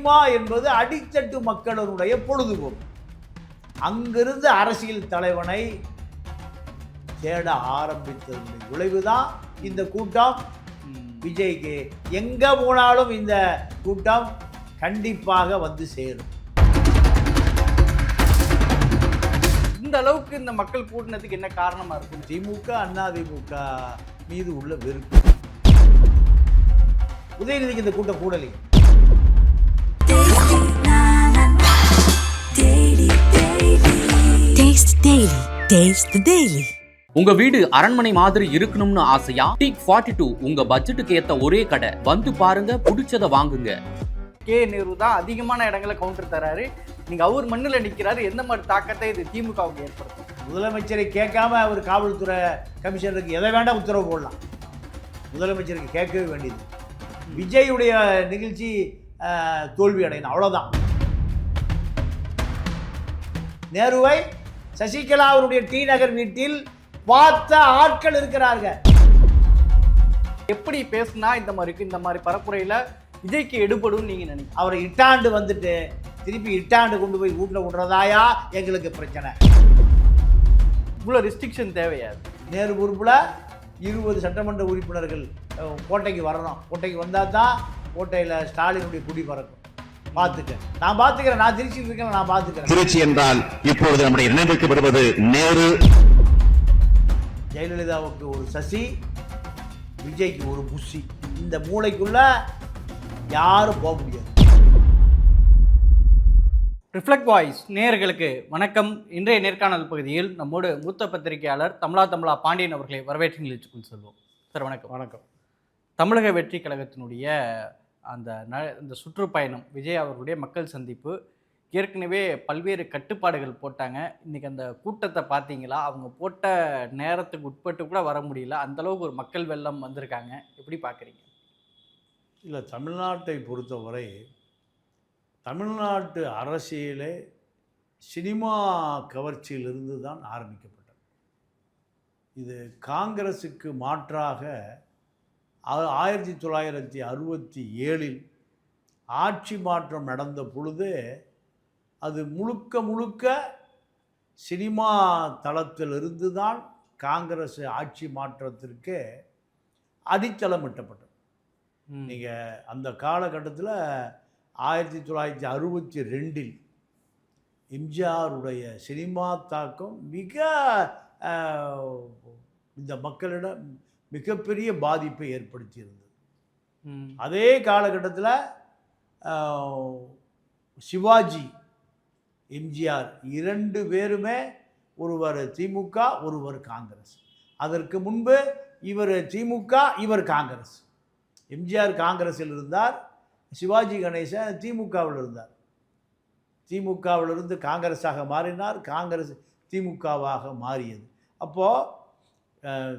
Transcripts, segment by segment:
Cinema என்பது அடித்தட்டு மக்களுடைய பொழுதுபோக்கு. அங்கிருந்து அரசியல் தலைவனை தேட ஆரம்பித்ததனுடைய விளைவுதான் இந்த கூட்டம். விஜய்க்கு எங்க போனாலும் இந்த கூட்டம் கண்டிப்பாக வந்து சேரும். இந்த அளவுக்கு இந்த மக்கள் கூட்டினதுக்கு என்ன காரணமா இருக்கும் திமுக அதிமுக மீது உள்ள வெறுப்பு. உதயநிதிக்கு இந்த கூட்டம் கூடலை Taste the Daily. உங்க வீடு அரண்மனை மாதிரி இருக்கணும்னு ஆசையா? டீக் ஃபார்ட்டி டூ உங்க பட்ஜெட்டுக்கு ஏத்த ஒரே கடை. வந்து பாருங்க பிடிச்சத வாங்குங்க. கே நேரு தான் அதிகமான இடங்களை கவுண்டர் தராரு. நீங்க அவர் மண்ணுல நிக்கிறாரு எந்த மாதிரி தாக்கத்தை இது திமுகவுக்கு ஏற்படுத்தும்? முதலமைச்சரை கேட்காம அவர் காவல்துறை கமிஷனருக்கு எதை வேண்டாம் உத்தரவு போடலாம். முதலமைச்சருக்கு கேட்கவே வேண்டியது. விஜயுடைய நிகழ்ச்சி தோல்வி அடையணும் அவ்வளோதான் நேருவை சசிகலா அவருடைய டி நகர் வீட்டில் பார்த்த ஆட்கள் இருக்கிறார்கள். எப்படி பேசுனா இந்த மாதிரி இந்த மாதிரி பரப்புரையில விஜய்க்கு எடுபடும் நீங்க நினைக்கிறீங்க? அவரை இட்டாண்டு வந்துட்டு திருப்பி இட்டாண்டு கொண்டு போய் வீட்டில் விடுறதாயா? எங்களுக்கு பிரச்சனை. இவ்வளவு ரெஸ்ட்ரிக்ஷன் தேவையாது நேரு பொறுப்பில் இருபது சட்டமன்ற உறுப்பினர்கள் கோட்டைக்கு வரணும் கோட்டைக்கு வந்தால் தான் கோட்டையில் ஸ்டாலினுடைய குடி பறக்கும். பார்த்துக்க நான் பார்த்துக்கிறேன் நான் திருச்சியில் இருக்கேன் நான் பார்த்துக்கிறேன். திருச்சி என்றால் இப்பொழுது நம்முடைய நினைவுக்கு வருவது நேரு. ஜெயலலிதாவுக்கு ஒரு சசி விஜய்க்கு ஒரு புஷி. இந்த மூளைக்குள்ள யாரும் போக முடியாது. ரிஃப்ளெக்ட் வாய்ஸ் நேயர்களுக்கு வணக்கம். இன்றைய நேர்காணல் பகுதியில் நம்மோடு மூத்த பத்திரிகையாளர் தமிழா தமிழா பாண்டியன் அவர்களை வரவேற்று நிகழ்ச்சிக்குள் செல்வோம். சார் வணக்கம். வணக்கம். தமிழக வெற்றி கழகத்தினுடைய அந்த ந இந்த சுற்றுப்பயணம் விஜய் அவர்களுடைய மக்கள் சந்திப்பு ஏற்கனவே பல்வேறு கட்டுப்பாடுகள் போட்டாங்க. இன்றைக்கி அந்த கூட்டத்தை பார்த்தீங்களா? அவங்க போட்ட நேரத்துக்கு உட்பட்டு கூட வர முடியல. அந்த அளவுக்கு ஒரு மக்கள் வெள்ளம் வந்திருக்காங்க. எப்படி பார்க்குறீங்க? இல்லை தமிழ்நாட்டை பொறுத்தவரை தமிழ்நாட்டு அரசியலே சினிமா கவர்ச்சியிலிருந்து தான் ஆரம்பிக்கப்பட்டது. இது காங்கிரஸுக்கு மாற்றாக ஆயிரத்தி தொள்ளாயிரத்தி அறுபத்தி ஏழில் ஆட்சி மாற்றம் நடந்த பொழுது அது முழுக்க முழுக்க சினிமா தளத்திலிருந்து தான் காங்கிரஸ் ஆட்சி மாற்றத்திற்கு அடித்தளமிட்டப்பட்டது நீங்கள் அந்த காலகட்டத்தில் ஆயிரத்தி தொள்ளாயிரத்தி அறுபத்தி ரெண்டில் எம்ஜிஆருடைய சினிமா தாக்கம் மிக இந்த மக்களிடம் மிகப்பெரிய பாதிப்பை ஏற்படுத்தியிருந்தது. அதே காலகட்டத்தில் சிவாஜி எம்ஜிஆர் இரண்டு பேருமே ஒருவர் திமுக ஒருவர் காங்கிரஸ். அதற்கு முன்பு இவர் திமுக இவர் காங்கிரஸ். எம்ஜிஆர் காங்கிரஸில் இருந்தார் சிவாஜி கணேசன் திமுகவில் இருந்தார். திமுகவிலிருந்து காங்கிரஸாக மாறினார் காங்கிரஸ் திமுகவாக மாறியது. அப்போது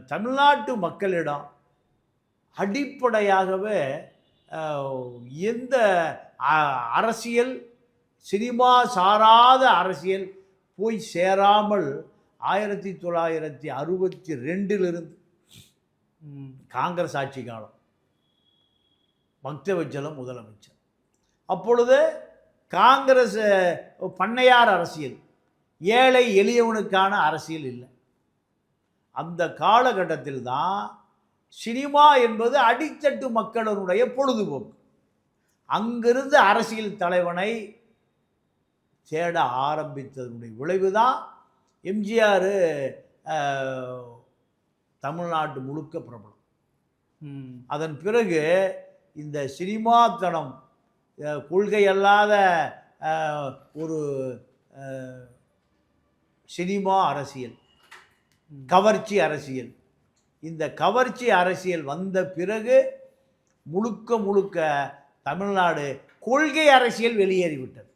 தமிழ்நாட்டு மக்களிடம் அடிப்படையாகவே எந்த அ- அரசியல் சினிமா சாராத அரசியல் போய் சேராமல் ஆயிரத்தி தொள்ளாயிரத்தி அறுபத்தி ரெண்டிலிருந்து காங்கிரஸ் ஆட்சி காலம் பக்தவச்சலம் முதலமைச்சர். அப்பொழுது காங்கிரஸ் பண்ணையார் அரசியல் ஏழை எளியவனுக்கான அரசியல் இல்லை. அந்த காலகட்டத்தில் தான் சினிமா என்பது அடித்தட்டு மக்களுடைய பொழுதுபோக்கு அங்கிருந்து அரசியல் தலைவனை தேட ஆரம்பித்ததனுடைய விளைவு தான் எம்ஜிஆர் தமிழ்நாட்டு முழுக்க பிரபலம். அதன் பிறகு இந்த சினிமாத்தனம் கொள்கை அல்லாத ஒரு சினிமா அரசியல் கவர்ச்சி அரசியல். இந்த கவர்ச்சி அரசியல் வந்த பிறகு முழுக்க முழுக்க தமிழ்நாடு கொள்கை அரசியல் வெளியேறிவிட்டது.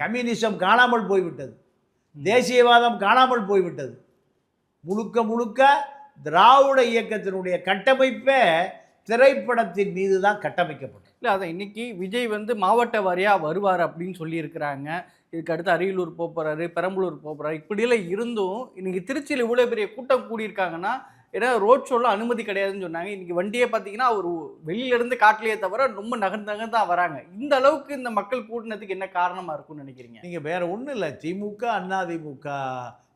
கம்யூனிசம் காணாமல் போய்விட்டது. தேசியவாதம் காணாமல் போய்விட்டது. முழுக்க முழுக்க திராவிட இயக்கத்தினுடைய கட்டமைப்பே திரைப்படத்தின் மீது தான் கட்டமைக்கப்பட்டது. இல்லை அதான் இன்னைக்கு விஜய் வந்து மாவட்ட வாரியாக வருவார் அப்படின்னு சொல்லியிருக்கிறாங்க. இதுக்கு அடுத்து அரியலூர் போக போகிறாரு பெரம்பலூர் போக போகிறாரு இப்படியெல்லாம் இருந்தும் இன்னைக்கு திருச்சியில் இவ்வளோ பெரிய கூட்டம் கூடியிருக்காங்கன்னா ஏன்னா ரோட் ஷோல அனுமதி கிடையாதுன்னு சொன்னாங்க. இன்னைக்கு வண்டியே பார்த்தீங்கன்னா ஒரு வெளியில இருந்து காட்டலையே தவிர ரொம்ப நகர்ந்து நகர்ந்து தான் வராங்க. இந்த அளவுக்கு இந்த மக்கள் கூட்டினதுக்கு என்ன காரணமா இருக்கும்னு நினைக்கிறீங்க? நீங்க வேற ஒண்ணும் இல்லை. திமுக அதிமுக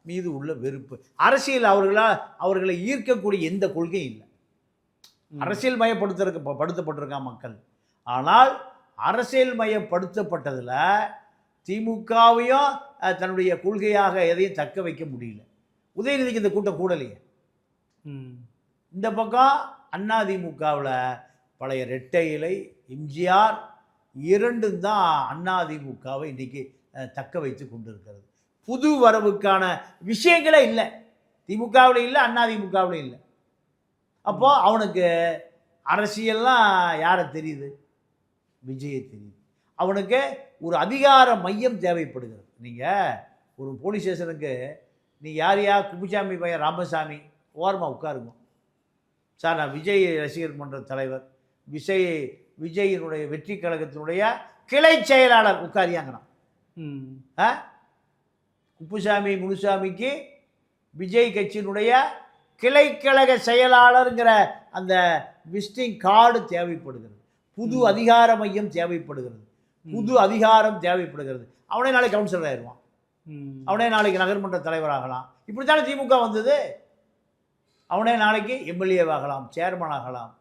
மீது உள்ள வெறுப்பு. அரசியல் அவர்களா அவர்களை ஈர்க்கக்கூடிய எந்த கொள்கையும் இல்லை. அரசியல் மயப்படுத்த படுத்தப்பட்டிருக்கான் மக்கள். ஆனால் அரசியல் மயப்படுத்தப்பட்டதில் திமுகவையும் தன்னுடைய கொள்கையாக எதையும் தக்க வைக்க முடியல. உதயநிதிக்கு இந்த கூட்டம் கூடலையே. இந்த பக்கம் அதிமுகவில் பழைய ரெட்டை இலை எம்ஜிஆர் இரண்டும் தான் அதிமுகவை இன்னைக்கு அஹ், தக்க வைத்து கொண்டிருக்கிறது. புது வரவுக்கான விஷயங்களே இல்லை. திமுகவில் இல்லை அதிமுகவில் இல்லை. அப்போ அவனுக்கு அரசியல்லாம் யாரை தெரியுது? விஜயை தெரியுது. அவனுக்கு ஒரு அதிகார மையம் தேவைப்படுகிறது. நீங்கள் ஒரு போலீஸ் ஸ்டேஷனுக்கு நீ யார் யார் குப்புசாமி பையன் ராமசாமி ஓரமாக உட்காருங்க. சார் நான் விஜய் ரசிகர் மன்ற தலைவர். விஜய் விஜயினுடைய வெற்றி கழகத்தினுடைய கிளை செயலாளர் உட்காரியாங்கண்ணா ம். ஆ? குப்புசாமி முனுசாமிக்கு விஜய் கட்சியினுடைய கிளைக்கழக செயலாளருங்கிற அந்த விசிட்டிங் கார்டு தேவைப்படுகிறது. புது அதிகார மையம் தேவைப்படுகிறது. புது அதிகாரம் தேவைப்படுகிறது. அவனே நாளைக்கு கவுன்சிலர் ஆயிடுவான். அவனே நாளைக்கு நகர்மன்ற தலைவராகலாம் இப்படி தானே திமுக வந்தது? அவனே நாளைக்கு எம்எல்ஏ ஆகலாம் சேர்மன் ஆகலாம்.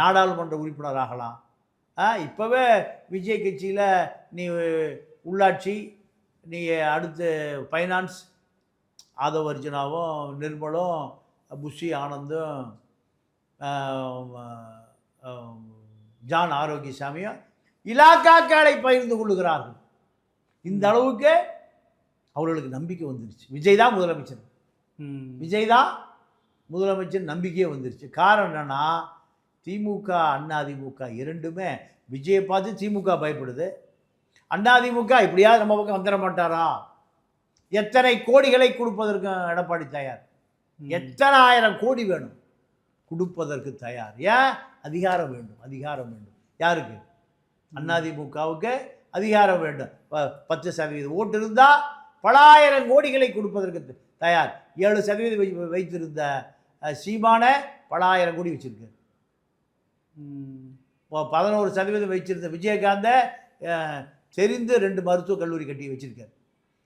நாடாளுமன்ற உறுப்பினர் ஆகலாம். இப்போவே விஜய் கட்சியில் நீ உள்ளாட்சி நீ அடுத்து ஃபைனான்ஸ் ஆதவ அர்ஜுனாவும் நிர்மலும் புஷி ஆனந்தும் ஜான் ஆரோக்கியசாமியும் இலாக்காக்களை பகிர்ந்து கொள்ளுகிறார்கள். இந்த அளவுக்கு அவர்களுக்கு நம்பிக்கை வந்துருச்சு. விஜய் தான் முதலமைச்சர். ம். விஜய் தான் முதலமைச்சர் நம்பிக்கையே வந்துருச்சு. காரணம் என்னன்னா திமுக அண்ணா திமுக இரண்டுமே விஜயை பார்த்து திமுக பயப்படுது. அண்ணா திமுக இப்படியாவது நம்ம பக்கம் வந்துட மாட்டாரா? எத்தனை கோடிகளை கொடுப்பதற்கு எடப்பாடி தயார்? எத்தனை ஆயிரம் கோடி வேணும்? கொடுப்பதற்கு தயார். ஏன்? அதிகாரம் வேண்டும். அதிகாரம் வேண்டும். யாருக்கு? அதிமுகவுக்கு அதிகாரம் வேண்டும். பத்து சதவீதம் ஓட்டு இருந்தால் பலாயிரம் கோடிகளை கொடுப்பதற்கு தயார். ஏழு சதவீதம் வை- வைத்திருந்த சீமானை பலாயிரம் கோடி வச்சிருக்கு. பதினோரு சதவீதம் வச்சிருந்த விஜயகாந்தை தெரிந்து ரெண்டு மருத்துவக் கல்லூரி கட்டி வச்சிருக்காரு.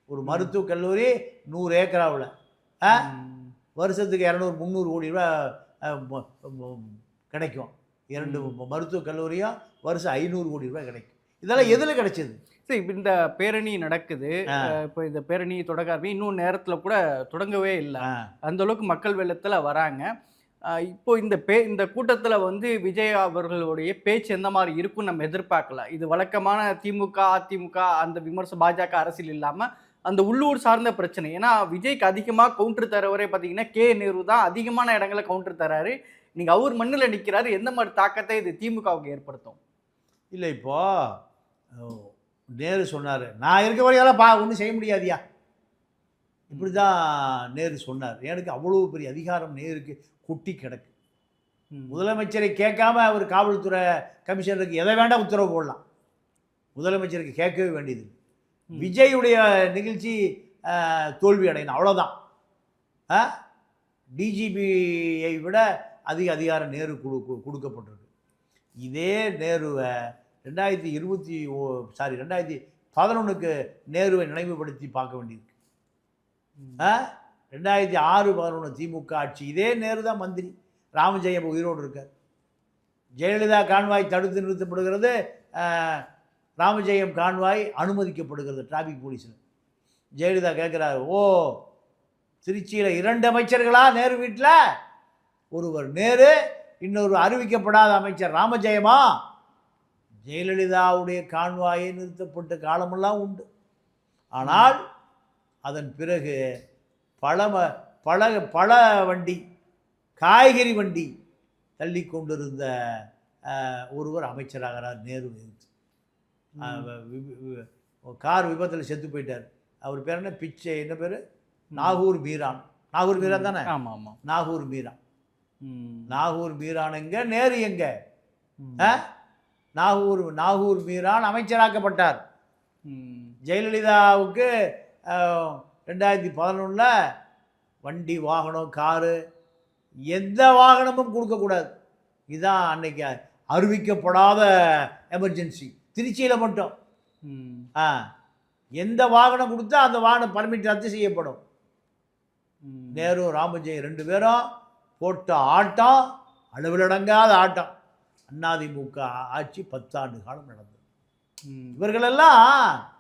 ஒரு மருத்துவக் கல்லூரி நூறு ஏக்கராவில். வருஷத்துக்கு இரநூறு முந்நூறு கோடி ரூபா கிடைக்கும். இரண்டு மருத்துவக் கல்லூரியும் வருஷம் ஐநூறு கோடி ரூபாய் கிடைக்கும். இதெல்லாம் எதில் கிடைச்சது? சரி இப்போ இந்த பேரணி நடக்குது. இப்போ இந்த பேரணி தொடங்க ஆரம்பி இன்னும் நேரத்தில் கூட தொடங்கவே இல்லை. அந்த அளவுக்கு மக்கள் வெள்ளத்தில் வராங்க. இப்போ இந்த பே இந்த கூட்டத்தில் வந்து விஜய் அவர்களுடைய பேச்சு எந்த மாதிரி இருக்கும்னு நம்ம எதிர்பார்க்கல. இது வழக்கமான திமுக அதிமுக அந்த விமர்சனம் பாஜக அரசியல் இல்லாமல் அந்த உள்ளூர் சார்ந்த பிரச்சனை. ஏன்னா விஜய்க்கு அதிகமாக கவுண்டர் தரவரே பார்த்தீங்கன்னா கே நேரு தான் அதிகமான இடங்களை கவுண்டர் தராரு. நீங்கள் அவர் மண்ணில் நிற்கிறாரு எந்த மாதிரி தாக்கத்தை இது திமுகவுக்கு ஏற்படுத்தும்? இல்லை இப்போ அஹ், நேரு சொன்னார் நான் இருக்க வரையெல்லாம் பா ஒன்றும் செய்ய முடியாதியா? இப்படி தான் நேரு சொன்னார். எனக்கு அவ்வளோ பெரிய அதிகாரம் நேருக்கு கொட்டி கிடக்கு. முதலமைச்சரை கேட்காம அவர் காவல்துறை கமிஷனருக்கு எதை வேண்டாம் உத்தரவு போடலாம். முதலமைச்சருக்கு கேட்கவே வேண்டியது. விஜயுடைய நிகழ்ச்சி தோல்வி அடையணும். அவ்வளோதான் டிஜிபியை விட அதிக அதிகாரம் நேரு கொடு- கொடுக்கப்பட்டிருக்கு. இதே நேருவை ரெண்டாயிரத்தி இருபத்தி ஓ சாரி ரெண்டாயிரத்தி பதினொன்றுக்கு நேருவை நினைவுபடுத்தி பார்க்க வேண்டியிருக்கு. ரெண்டாயிரத்தி ஆறு பதினொன்று திமுக ஆட்சி இதே நேரு தான் மந்திரி. ராமஜெயம் உயிரோடு இருக்கார். ஜெயலலிதா கான்வாய் தடுத்து நிறுத்தப்படுகிறது ராமஜெயம் கான்வாய் அனுமதிக்கப்படுகிறது டிராஃபிக் போலீஸில். ஜெயலலிதா கேட்குறாரு ஓ திருச்சியில் இரண்டு அமைச்சர்களா நேரு வீட்டில்? ஒருவர் நேரு இன்னொரு அறிவிக்கப்படாத அமைச்சர் ராமஜெயமா? ஜெயலலிதாவுடைய கான்வாயை நிறுத்தப்பட்ட காலமெல்லாம் உண்டு. ஆனால் அதன் பிறகு பல பல பல வண்டி காய்கறி வண்டி தள்ளி கொண்டிருந்த ஒருவர் அமைச்சராகிறார் நேரு கார் விபத்தில் செத்து போயிட்டார். அவர் பேர் என்ன? பிச்சை. என்ன பேர்? நாகூர் மீரான் நாகூர் மீரான் தானே? ஆமாம் ஆமாம். நாகூர் மீரான். நாகூர் மீரான் எங்க? நேரு எங்க? நாகூர் நாகூர் மீரான் அமைச்சராக்கப்பட்டார். ஜெயலலிதாவுக்கு ரெண்டாயிரத்தி பதினொன்றில் வண்டி வாகனம் காரு எந்த வாகனமும் கொடுக்கக்கூடாது. இதுதான் அன்னைக்கு அறிவிக்கப்படாத எமர்ஜென்சி திருச்சியில் மட்டும். ஆ. எந்த வாகனம் கொடுத்தா அந்த வாகனம் பர்மிட் ரத்து செய்யப்படும். நேரு ராமஜெயம் ரெண்டு பேரும் போட்ட ஆட்டம் அளவிலடங்காத ஆட்டம். அதிமுக ஆட்சி பத்தாண்டு காலம் நடந்தது. இவர்களெல்லாம்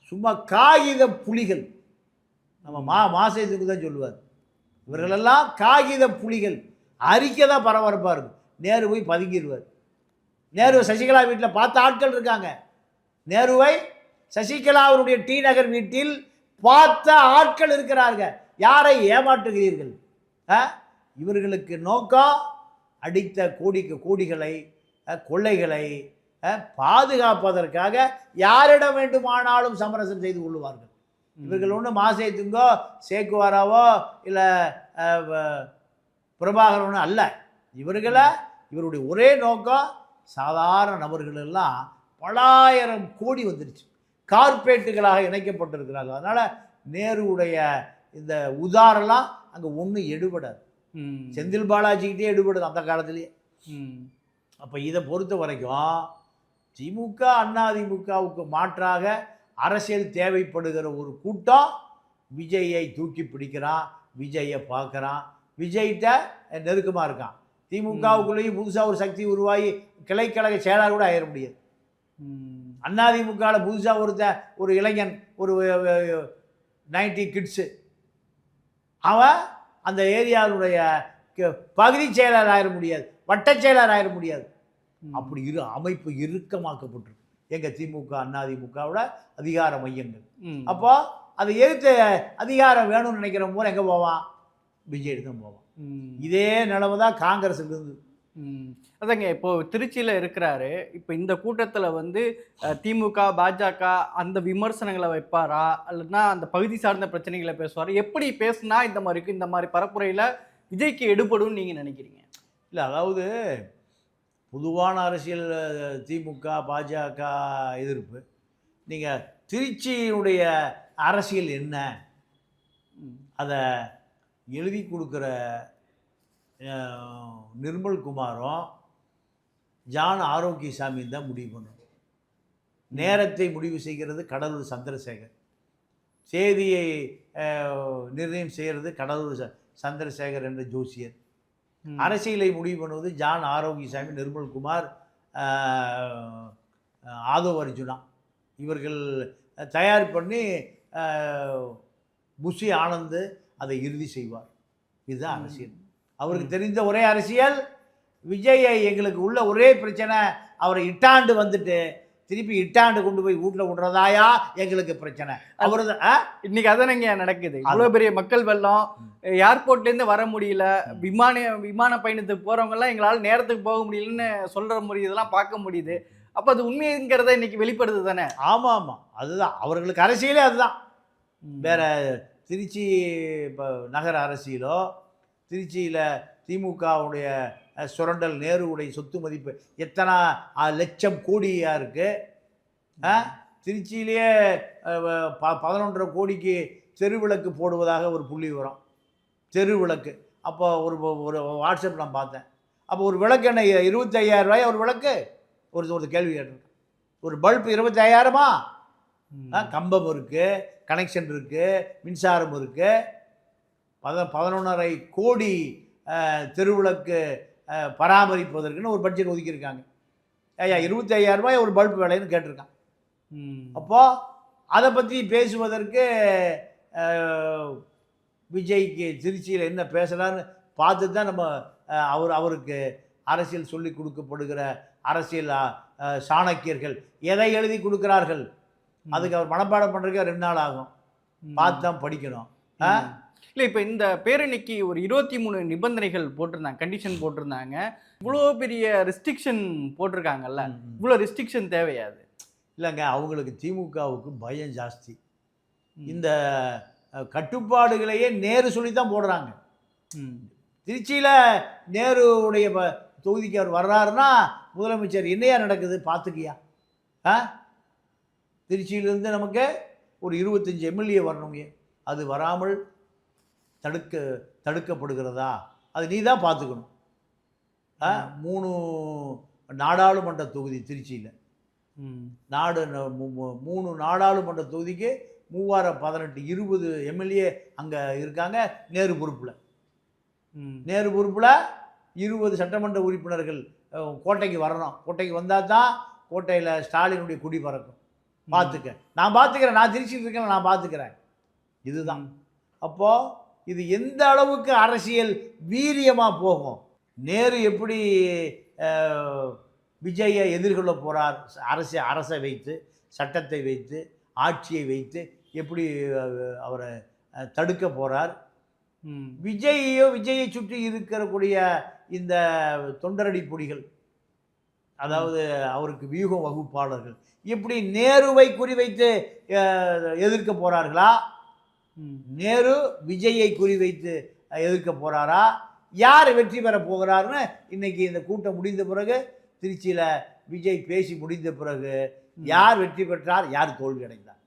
சும்மா காகித புலிகள். நம்ம மா. மாசத்துக்கு தான் சொல்லுவார். இவர்களெல்லாம் காகித புலிகள். அறிக்கை தான் பரபரப்பாக இருக்கும். நேரு போய் பதுங்கிடுவார் நேரு சசிகலா வீட்டில் பார்த்த ஆட்கள் இருக்காங்க. நேருவை சசிகலா அவருடைய டி நகர் வீட்டில் பார்த்த ஆட்கள் இருக்கிறார்கள். யாரை ஏமாற்றுகிறீர்கள்? ஆ? இவர்களுக்கு நோக்கம் அடித்த கோடிக்கு கோடிகளை கொள்ளைகளை பாதுகாப்பதற்காக யாரிடம் வேண்டுமானாலும் சமரசம் செய்து கொள்ளுவார்கள். இவர்கள் ஒன்றும் மாசேத்துங்கோ சேக்குவாராவோ இல்லை பிரபாகரனோ அல்ல. இவர்களை இவருடைய ஒரே நோக்கம் சாதாரண நபர்கள் எல்லாம் பலாயிரம் கோடி வந்துருச்சு. கார்பரேட்டுகளாக இணைக்கப்பட்டிருக்கிறார்கள். அதனால் நேருவுடைய இந்த உதாரெல்லாம் அங்கே ஒன்றும் எடுபடாது. செந்தில் பாலாஜிக்கிட்டே எடுபடுது அந்த காலத்திலேயே. அப்போ இதை பொறுத்த வரைக்கும் திமுக அதிமுகவுக்கு மாற்றாக அரசியல் தேவைப்படுகிற ஒரு கூட்டம் விஜயை தூக்கி பிடிக்கிறான் விஜயை பார்க்குறான். விஜய்கிட்ட நெருக்கமாக இருக்கான். திமுகவுக்குள்ளேயும் புதுசாக ஒரு சக்தி உருவாகி கிளைக்கழக செயலாளர் கூட ஆயிட முடியாது. அதிமுகவில் புதுசாக ஒருத்தன் ஒரு இளைஞன் ஒரு நைன்டி கிட்ஸு அவன் அந்த ஏரியாவுடைய க- பகுதி செயலாளர் ஆயிட முடியாது வட்டச் செயலாளர் ஆயிட முடியாது அப்படி இரு அமைப்பு இறுக்கமாக்கப்பட்டிருக்கு எங்கள் திமுக அதிமுகவோட அதிகார மையங்கள். அப்போ அதை எதிர்த்து அதிகாரம் வேணும்னு நினைக்கிற போது எங்கே போவான் விஜய் தான் போவான். இதே நிலைமை தான் காங்கிரஸ் இருந்தது ம். அதாங்க இப்போ திருச்சியில் இருக்கிறாரு. இப்போ இந்த கூட்டத்தில் வந்து திமுக பாஜக அந்த விமர்சனங்களை வைப்பாரா? அல்லதுனா அந்த பகுதி சார்ந்த பிரச்சனைகளை பேசுவார்? எப்படி பேசுனா இந்த மாதிரி இருக்கு இந்த மாதிரி பரப்புரையில் விஜய்க்கு எடுபடும் நீங்கள் நினைக்கிறீங்க? இல்லை அதாவது பொதுவான அரசியல் திமுக பாஜக எதிர்ப்பு. நீங்கள் திருச்சியினுடைய அரசியல் என்ன. அதை எழுதி கொடுக்குற நிர்மல் குமாரும் ஜான் ஆரோக்கியசாமியும் தான் முடிவு பண்ணணும். நேரத்தை முடிவு செய்கிறது கடலூர் சந்திரசேகர். செய்தியை நிர்ணயம் செய்கிறது கடலூர் ச- சந்திரசேகர் என்ற ஜோசியர். அரசியலை முடிவு பண்ணுவது ஜான் ஆரோக்கியசாமி நிர்மல்குமார் ஆதவ் அர்ஜுனா. இவர்கள் தயார் பண்ணி புஷி ஆனந்த் அதை இறுதி செய்வார். இதுதான் அரசியல். அவருக்கு தெரிந்த ஒரே அரசியல் விஜயை எங்களுக்கு உள்ள ஒரே பிரச்சனை அவரை இட்டாண்டு வந்துட்டு திருப்பி இட்டாண்டு கொண்டு போய் வீட்டில் விடுறதாயா எங்களுக்கு பிரச்சனை. அவரது ஆ? இன்னைக்கு அதானங்க நடக்குது. இவ்வளோ பெரிய மக்கள் வெள்ளம் ஏர்போர்ட்லேருந்து வர முடியல விமான விமான பயணத்துக்கு போகிறவங்க எல்லாம் எங்களால் நேரத்துக்கு போக முடியலன்னு சொல்கிற முடியுதெல்லாம் பார்க்க முடியுது. அப்போ அது உண்மைங்கிறத இன்னைக்கு வெளிப்படுது தானே? ஆமாம் ஆமாம் அதுதான். அவர்களுக்கு அரசியலே அதுதான். வேற திருச்சி இப்போ நகர அரசியலோ திருச்சியில் திமுகவுடைய சுரண்டல் நேருவுடைய சொத்து மதிப்பு எத்தனை லட்சம் கோடியாக இருக்குது திருச்சியிலேயே ப பதினொன்றரை கோடிக்கு தெருவிளக்கு போடுவதாக ஒரு புள்ளி வரும். தெருவிளக்கு அப்போ ஒரு ஒரு வாட்ஸ்அப் நான் பார்த்தேன். அப்போ ஒரு விளக்கு என்ன இருபத்தையாயிரம் ரூபாய் ஒரு விளக்கு? ஒரு ஒரு கேள்வி கேட்டிருக்கேன். ஒரு பல்ப் இருபத்தையாயிரமா? ஆ, கம்பம் இருக்குது கனெக்ஷன் இருக்குது மின்சாரம் இருக்குது பத பதினொன்றரை கோடி தெருவிளக்கு பராமரிப்பதற்குன்னு ஒரு பட்ஜெட் ஒதுக்கியிருக்காங்க. ஐயா இருபத்தி ஐயாயிரம் ரூபாய் ஒரு பல்ப் விலைன்னு கேட்டிருக்கான். அப்போது அதை பற்றி பேசுவதற்கு விஜய்க்கு திருச்சியில் என்ன பேசலான்னு பார்த்து தான் நம்ம அவர் அவருக்கு அரசியல் சொல்லி கொடுக்கப்படுகிற அரசியல் சாணக்கியர்கள் எதை எழுதி கொடுக்கிறார்கள்? அதுக்கு அவர் மனப்பாடம் பண்ணுறதுக்கு ரெண்டு நாள் ஆகும். பார்த்து தான் படிக்கணும்? இல்லை இப்போ இந்த பேரணிக்கு ஒரு இருபத்தி மூணு நிபந்தனைகள் போட்டிருந்தாங்க கண்டிஷன் போட்டிருந்தாங்க. இவ்வளோ பெரிய ரெஸ்ட்ரிக்ஷன் போட்டிருக்காங்கல்ல இவ்வளோ ரெஸ்ட்ரிக்ஷன் தேவையாது இல்லைங்க அவங்களுக்கு திமுகவுக்கு பயம் ஜாஸ்தி. இந்த கட்டுப்பாடுகளையே நேரு சொல்லி தான் போடுறாங்க திருச்சியில் நேருவுடைய ப- தொகுதிக்கு அவர் வர்றாருன்னா முதலமைச்சர் என்னையா நடக்குது பார்த்துக்கியா ஆ? திருச்சியிலிருந்து நமக்கு ஒரு இருபத்தஞ்சி எம்எல்ஏ வரணுங்க. அது வராமல் தடுக்க தடுக்கப்படுகிறதா? அது நீ தான் பார்த்துக்கணும் மூணு நாடாளுமன்ற தொகுதி திருச்சியில். ம். நாடு மூணு நாடாளுமன்ற தொகுதிக்கு மூவாயிரம் பதினெட்டு இருபது எம்எல்ஏ அங்கே இருக்காங்க நேரு பொறுப்பில். ம். நேரு பொறுப்பில் இருபது சட்டமன்ற உறுப்பினர்கள் கோட்டைக்கு வரணும். கோட்டைக்கு வந்தால் தான் கோட்டையில் ஸ்டாலினுடைய குடி பறக்கும். பார்த்துக்க. நான் பார்த்துக்கிறேன். நான் திருச்சியில் இருக்கேன் நான் பார்த்துக்கிறேன். இதுதான். அப்போது இது எந்த அளவுக்கு அரசியல் வீரியமாக போகும்? நேரு எப்படி விஜயை எதிர்கொள்ள போகிறார் அரசை அரசை வைத்து சட்டத்தை வைத்து ஆட்சியை வைத்து எப்படி அவரை தடுக்க போகிறார் விஜயையோ விஜயை சுற்றி இருக்கக்கூடிய இந்த தொண்டரடி பொடிகள் அதாவது அவருக்கு வியூகம் வகுப்பாளர்கள் இப்படி நேருவை குறிவைத்து எதிர்க்க போறார்களா? ம் நேரு விஜயை குறிவைத்து எதிர்க்க போறாரா? யார் வெற்றி பெற போகிறாருன்னு இன்னைக்கு இந்த கூட்டம் முடிந்த பிறகு திருச்சியில் விஜய் பேசி முடிந்த பிறகு யார் வெற்றி பெற்றார் யார் தோல்வி அடைந்தார்?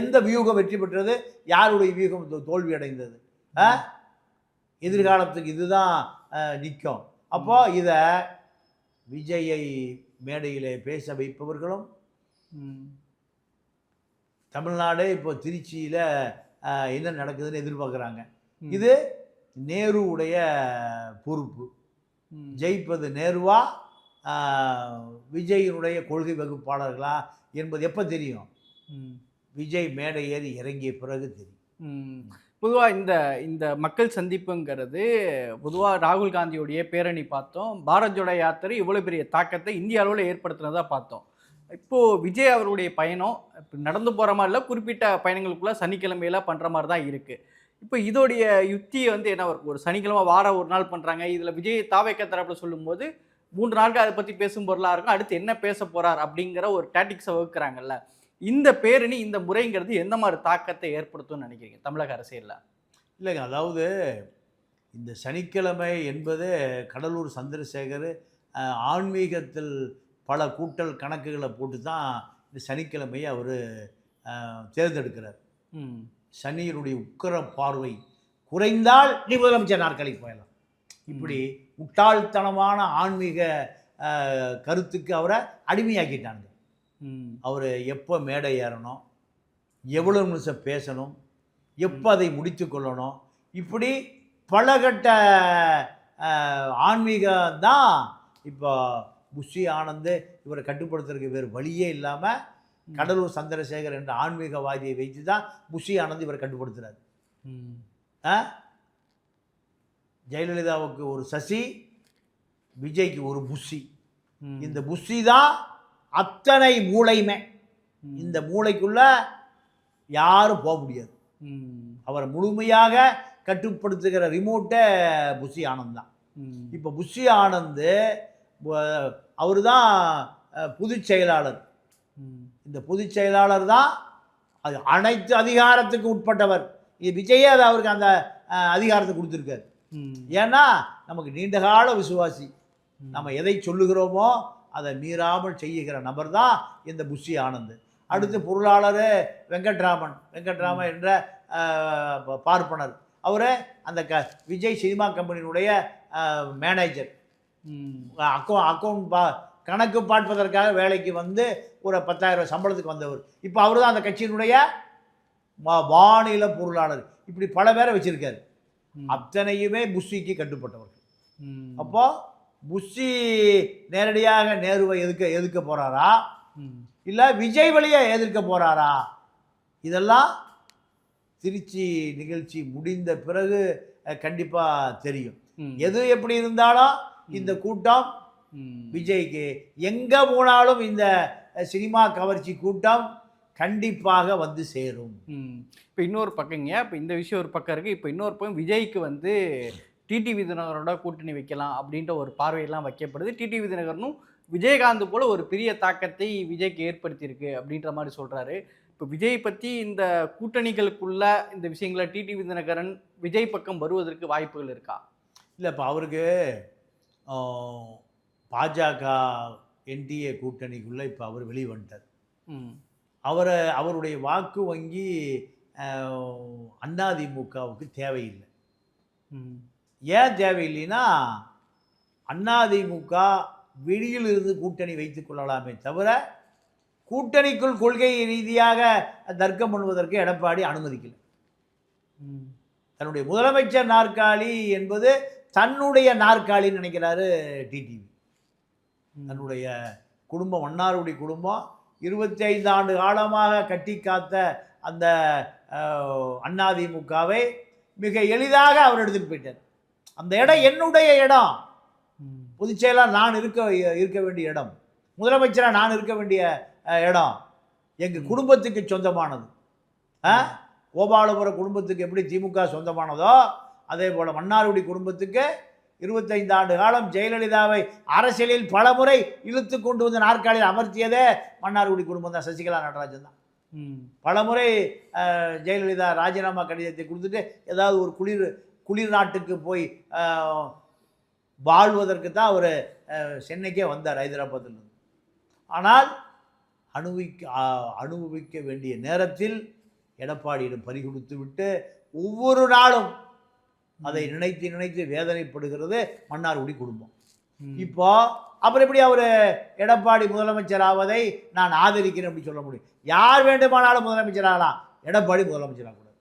எந்த வியூகம் வெற்றி பெற்றது யாருடைய வியூகம் தோல்வி அடைந்தது? எதிர்காலத்துக்கு இதுதான் நிற்கும். அப்போ இதை விஜயை மேடையிலே பேச வைப்பவர்களும் தமிழ்நாடு இப்போ திருச்சியில் என்ன நடக்குதுன்னு எதிர்பார்க்குறாங்க. இது நேருவுடைய பொறுப்பு. ஜெயிப்பது நேருவா? விஜயினுடைய கொள்கை வகுப்பாளர்களா என்பது எப்போ தெரியும்? விஜய் மேடை ஏறி இறங்கிய பிறகு தெரியும். பொதுவாக இந்த இந்த மக்கள் சந்திப்புங்கிறது பொதுவாக ராகுல் காந்தியுடைய பேரணி பார்த்தோம். பாரத் ஜோடோ யாத்திரை இவ்வளோ பெரிய தாக்கத்தை இந்திய அளவில் ஏற்படுத்தினதா பார்த்தோம். இப்போது விஜய் அவருடைய பயணம் இப்போ நடந்து போகிற மாதிரி இல்லை குறிப்பிட்ட பயணங்களுக்குள்ளே சனிக்கிழமையெல்லாம் பண்ணுற மாதிரி தான் இருக்குது இப்போ இதோடைய யுக்தியை வந்து என்ன ஒரு சனிக்கிழமை வாரம் ஒரு நாள் பண்ணுறாங்க இதில் விஜய் தாவைக்க தரப்பில் சொல்லும்போது மூன்று நாட்கள் அதை பற்றி பேசும் பொருளாக இருக்கும். அடுத்து என்ன பேச போகிறார் அப்படிங்கிற ஒரு டாட்டிக்ஸை வகுக்கிறாங்கல்ல. இந்த பேரணி இந்த முறைங்கிறது எந்த மாதிரி தாக்கத்தை ஏற்படுத்தும்னு நினைக்கிறீங்க தமிழக அரசியலில்? இல்லைங்க அதாவது இந்த சனிக்கிழமை என்பது கடலூர் சந்திரசேகர் ஆன்மீகத்தில் பல கூட்டல் கணக்குகளை போட்டு தான் இந்த சனிக்கிழமையை அவர் தேர்ந்தெடுக்கிறார். சனியினுடைய உக்கிர பார்வை குறைந்தால் நீ முதலமைச்சர் நாற்காலிக்கு போயிடலாம். இப்படி முட்டாள்தனமான ஆன்மீக கருத்துக்கு அவரை அடிமையாக்கிட்டாங்க. அவர் எப்போ மேடை ஏறணும் எவ்வளோ நிமிஷம் பேசணும் எப்போ அதை முடித்து கொள்ளணும் இப்படி பலகட்ட ஆன்மீகம் தான் இப்போ புஷி ஆனந்த் இவரை கட்டுப்படுத்துறதுக்கு வேறு வழியே இல்லாமல் கடலூர் சந்திரசேகர் என்ற ஆன்மீகவாதியை வைத்து தான் புஷி ஆனந்த் இவரை ஆ? ஜெயலலிதாவுக்கு ஒரு சசி விஜய்க்கு ஒரு புஷி. இந்த புஷி தான் அத்தனை மூளையுமே. இந்த மூளைக்குள்ள யாரும் போக முடியாது. அவரை முழுமையாக கட்டுப்படுத்துகிற ரிமோட்டே புஷி ஆனந்த் தான். இப்போ புஷி ஆனந்த் அவர் தான் பொதுச் செயலாளர். இந்த பொதுச் செயலாளர் தான் அது அனைத்து அதிகாரத்துக்கு உட்பட்டவர். இது விஜயே அது அவருக்கு அந்த அதிகாரத்தை கொடுத்துருக்காரு. ஏன்னா நமக்கு நீண்டகால விசுவாசி. நம்ம எதை சொல்லுகிறோமோ அதை மீறாமல் செய்யுகிற நபர் தான் இந்த புஷி ஆனந்த். அடுத்து பொருளாளர் வெங்கட்ராமன். வெங்கட்ராமன் என்ற பார்ப்பனர். அவர் அந்த க விஜய் சினிமா கம்பெனியினுடைய மேனேஜர். அக்கௌ அக்கௌண்ட் பா கணக்கு பார்ப்பதற்காக வேலைக்கு வந்து ஒரு பத்தாயிரம் ரூபாய் சம்பளத்துக்கு வந்தவர் இப்போ அவர் தான் அந்த கட்சியினுடைய மாநில பொருளாளர் இப்படி பல பேரை வச்சிருக்காரு. அத்தனையுமே புஷிக்கு கட்டுப்பட்டவர்கள் ம். அப்போ புஷி நேரடியாக நேருவை எதுக்க எதிர்க்க போறாரா ம். இல்லை விஜய் வழியை எதிர்க்க போறாரா இதெல்லாம் திருச்சி நிகழ்ச்சி முடிந்த பிறகு கண்டிப்பாக தெரியும். எது எப்படி இருந்தாலும் இந்த கூட்டம். விஜய்க்கு எங்கே போனாலும் இந்த சினிமா கவர்ச்சி கூட்டம் கண்டிப்பாக வந்து சேரும். இப்போ இன்னொரு பக்கங்க இப்போ இந்த விஷயம் ஒரு பக்கம் இருக்குது இப்போ இன்னொரு பக்கம் விஜய்க்கு வந்து டிடிவி தினகரோட கூட்டணி வைக்கலாம் அப்படின்ற ஒரு பார்வையெல்லாம் வைக்கப்படுது. டிடிவி தினகரனும் விஜயகாந்த் போல ஒரு பெரிய தாக்கத்தை விஜய்க்கு ஏற்படுத்தியிருக்கு அப்படின்ற மாதிரி சொல்கிறாரு இப்போ விஜய் பற்றி இந்த கூட்டணிகளுக்குள்ள இந்த விஷயங்களை டிடிவி தினகரன் விஜய் பக்கம் வருவதற்கு வாய்ப்புகள் இருக்கா? இல்லை இப்போ அவருக்கு பாஜக என்டிஏ கூட்டணிக்குள்ளே இப்போ அவர் வெளியே வந்துட்டார் ம். அவரை அவருடைய வாக்கு வங்கி அதிமுகவுக்கு தேவையில்லை. ஏன் தேவையில்லைன்னா அதிமுக வெளியில் இருந்து கூட்டணி வைத்துக் கொள்ளலாமே தவிர கூட்டணிக்குள் கொள்கை ரீதியாக தர்க்கம் பண்ணுவதற்கு எடப்பாடி அனுமதிக்கல. தன்னுடைய முதலமைச்சர் நாற்காலி என்பது தன்னுடைய நாற்காலின்னு நினைக்கிறாரு டிடிவி தன்னுடைய குடும்பம் மன்னாருடைய குடும்பம் இருபத்தி ஐந்து ஆண்டு காலமாக கட்டி காத்த அந்த அதிமுகவை மிக எளிதாக அவர் எடுத்துட்டு போயிட்டார். அந்த இடம் என்னுடைய இடம். ம். பொதுச் செயலாளர் நான் இருக்க இருக்க வேண்டிய இடம். முதலமைச்சராக நான் இருக்க வேண்டிய இடம். எங்கள் குடும்பத்துக்கு சொந்தமானது. ஆ? கோபாலபுர குடும்பத்துக்கு எப்படி திமுக சொந்தமானதோ அதே போல் மன்னார்குடி குடும்பத்துக்கு இருபத்தைந்து ஆண்டு காலம் ஜெயலலிதாவை அரசியலில் பலமுறை இழுத்து கொண்டு வந்து நாற்காலியில் அமர்த்தியதே மன்னார்குடி குடும்பம் தான். சசிகலா நடராஜன் தான். ம். பலமுறை அஹ், ஜெயலலிதா ராஜினாமா கடிதத்தை கொடுத்துட்டு ஏதாவது ஒரு குளிர் குளிர் நாட்டுக்கு போய் வாழ்வதற்கு தான் அவர் சென்னைக்கே வந்தார் ஹைதராபாத்திலிருந்து. ஆனால் அனுபவிக்க அனுபவிக்க வேண்டிய நேரத்தில் எடப்பாடியிடம் பறிகொடுத்து விட்டு ஒவ்வொரு நாளும் அதை நினைத்து நினைத்து வேதனைப்படுகிறது மன்னார்குடி குடும்பம். இப்போ அப்புறம் எப்படி அவர் எடப்பாடி முதலமைச்சர் ஆவதை நான் ஆதரிக்கிறேன் அப்படி சொல்ல முடியும். யார் வேண்டுமானாலும் முதலமைச்சர் ஆகலாம். எடப்பாடி முதலமைச்சர் ஆகக்கூடாது.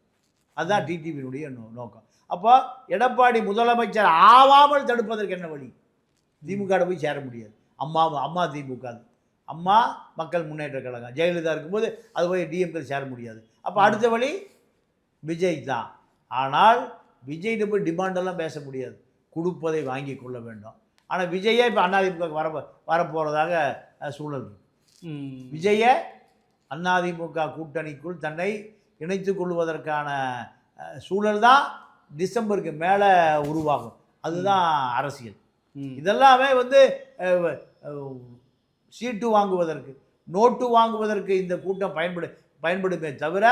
அதுதான் டிடிவியினுடைய நோக்கம். அப்போ எடப்பாடி முதலமைச்சர் ஆவாமல் தடுப்பதற்கு என்ன வழி? திமுக போய் சேர முடியாது. அம்மா அம்மா திமுக அம்மா மக்கள் முன்னேற்ற கழகம். ஜெயலலிதா இருக்கும்போது அது போய் டிஎம்கே சேர முடியாது. அப்போ அடுத்த வழி விஜய் தான். ஆனால் விஜய்கிட்ட போய் டிமாண்டெல்லாம் பேச முடியாது. கொடுப்பதை வாங்கி கொள்ள வேண்டும். ஆனால் விஜயே இப்போ அதிமுக வர வரப்போகிறதாக சூழல். விஜயை அதிமுக கூட்டணிக்குள் தன்னை இணைத்துக் கொள்வதற்கான சூழல் தான் டிசம்பருக்கு மேலே உருவாகும். அதுதான் அரசியல். இதெல்லாமே வந்து சீட்டு வாங்குவதற்கு நோட்டு வாங்குவதற்கு இந்த கூட்டம் பயன்படு பயன்படுமே தவிர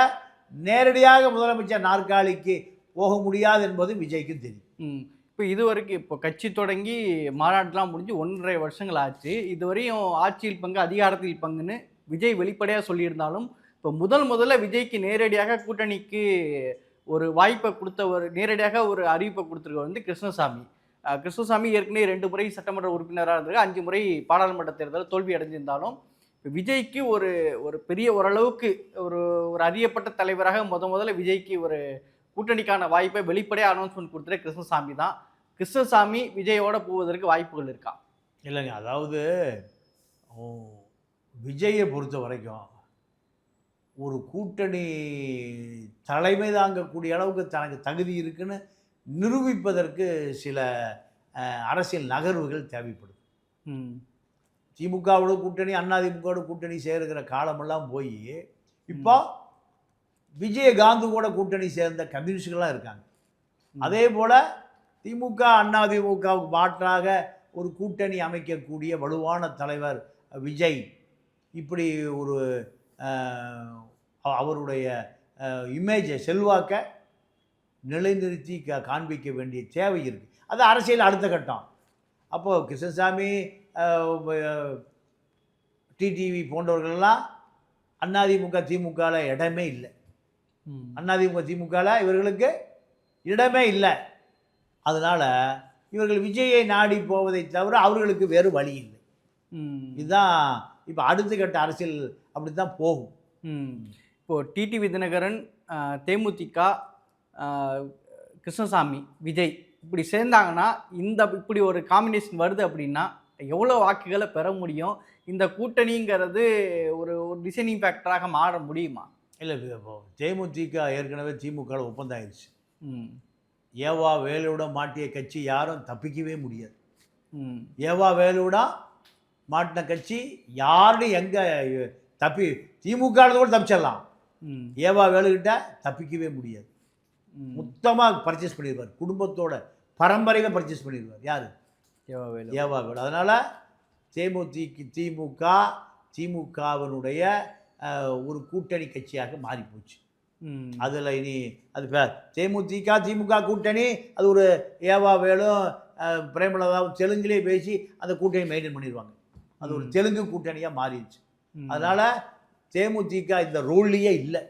நேரடியாக முதலமைச்சர் நாற்காலிக்கு போக முடியாது என்பது விஜய்க்கு தெரியும் இப்போ இது வரைக்கும் இப்போ கட்சி தொடங்கி மாநாட்டெலாம் முடிஞ்சு ஒன்றரை வருஷங்கள் ஆச்சு. இதுவரையும் ஆட்சியில் பங்கு அதிகாரத்தில் பங்குன்னு விஜய் வெளிப்படையாக சொல்லியிருந்தாலும் இப்போ முதல் முதல்ல விஜய்க்கு நேரடியாக கூட்டணிக்கு ஒரு வாய்ப்பை கொடுத்த ஒரு நேரடியாக ஒரு அறிவிப்பை கொடுத்துருக்க வந்து கிருஷ்ணசாமி. கிருஷ்ணசாமி ஏற்கனவே ரெண்டு முறை சட்டமன்ற உறுப்பினராக இருந்திருக்கு அஞ்சு முறை பாராளுமன்ற தேர்தலில் தோல்வி அடைஞ்சிருந்தாலும் விஜய்க்கு ஒரு ஒரு பெரிய ஓரளவுக்கு ஒரு ஒரு அறியப்பட்ட தலைவராக முத முதல்ல விஜய்க்கு ஒரு கூட்டணிக்கான வாய்ப்பை வெளிப்படையாக அனௌன்ஸ்மெண்ட் கொடுத்துட்டு கிருஷ்ணசாமி தான். கிருஷ்ணசாமி விஜயோட போவதற்கு வாய்ப்புகள் இருக்கா? இல்லைங்க அதாவது விஜயை பொறுத்த வரைக்கும் ஒரு கூட்டணி தலைமை தாங்கக்கூடிய அளவுக்கு தனக்கு தகுதி இருக்குன்னு நிரூபிப்பதற்கு சில அரசியல் நகர்வுகள் தேவைப்படுது. ம். திமுகவோட கூட்டணி அதிமுகவோட கூட்டணி சேருகிற காலமெல்லாம் போய் இப்போ விஜயகாந்த் கூட கூட்டணி சேர்ந்த கம்யூனிஸ்டுகள்லாம் இருக்காங்க. அதே போல் திமுக அதிமுகவுக்கு மாற்றாக ஒரு கூட்டணி அமைக்கக்கூடிய வலுவான தலைவர் விஜய். இப்படி ஒரு அவருடைய இமேஜை செல்வாக்க நிலைநிறுத்தி கா காண்பிக்க வேண்டிய தேவை இருக்குது அது அரசியல் அடுத்த கட்டம். அப்போது கிருஷ்ணசாமி டிடிவி போன்றவர்கள்லாம் அதிமுக திமுகவில் இடமே இல்லை. அதிமுக திமுகவில் இவர்களுக்கு இடமே இல்லை. அதனால் இவர்கள் விஜயை நாடி போவதை தவிர அவர்களுக்கு வேறு வழி இல்லை. இதுதான் இப்போ அடுத்த கட்ட அரசியல் அப்படி தான் போகும். ம். இப்போ டிடிவி தினகரன் தேமுதிக கிருஷ்ணசாமி விஜய் இப்படி சேர்ந்தாங்கன்னா இந்த இப்படி ஒரு காம்பினேஷன் வருது அப்படின்னா எவ்வளோ வாக்குகளை பெற முடியும்? இந்த கூட்டணிங்கிறது ஒரு ஒரு டிசைனிங் ஃபேக்டராக மாற முடியுமா? இல்லை இப்போ தேமுதிக ஏற்கனவே திமுகவில் ஒப்பந்தம் ஆயிடுச்சு ஏவா வேலோட மாட்டிய கட்சி யாரும் தப்பிக்கவே முடியாது. ம். ஏவா வேலோட மாட்டின கட்சி யாரும் எங்கே தப்பி திமுக கூட தப்பிச்சிடலாம். ம். ஏவா வேலுக்கிட்ட தப்பிக்கவே முடியாது. மொத்தமாக பர்ச்சேஸ் பண்ணிடுவார் குடும்பத்தோட பரம்பரையில் பர்ச்சேஸ் பண்ணிடுவார் யார்? ஏவா வேலு. ஏவா வேலு. அதனால் தேமுதிக திமுக திமுகவினுடைய ஒரு கூட்டணி கட்சியாக மாறிப்போச்சு. அதில் இனி அது தேமுதிக திமுக கூட்டணி அது ஒரு ஏவா வேலும் பிரேமலதாவும் தெலுங்குலேயே பேசி அந்த கூட்டணி மெயின்டைன் பண்ணிடுவாங்க அது ஒரு. தெலுங்கு கூட்டணியாக மாறிடுச்சு. அதனால் தேமுதிக இந்த ரோல்லையே இல்லை.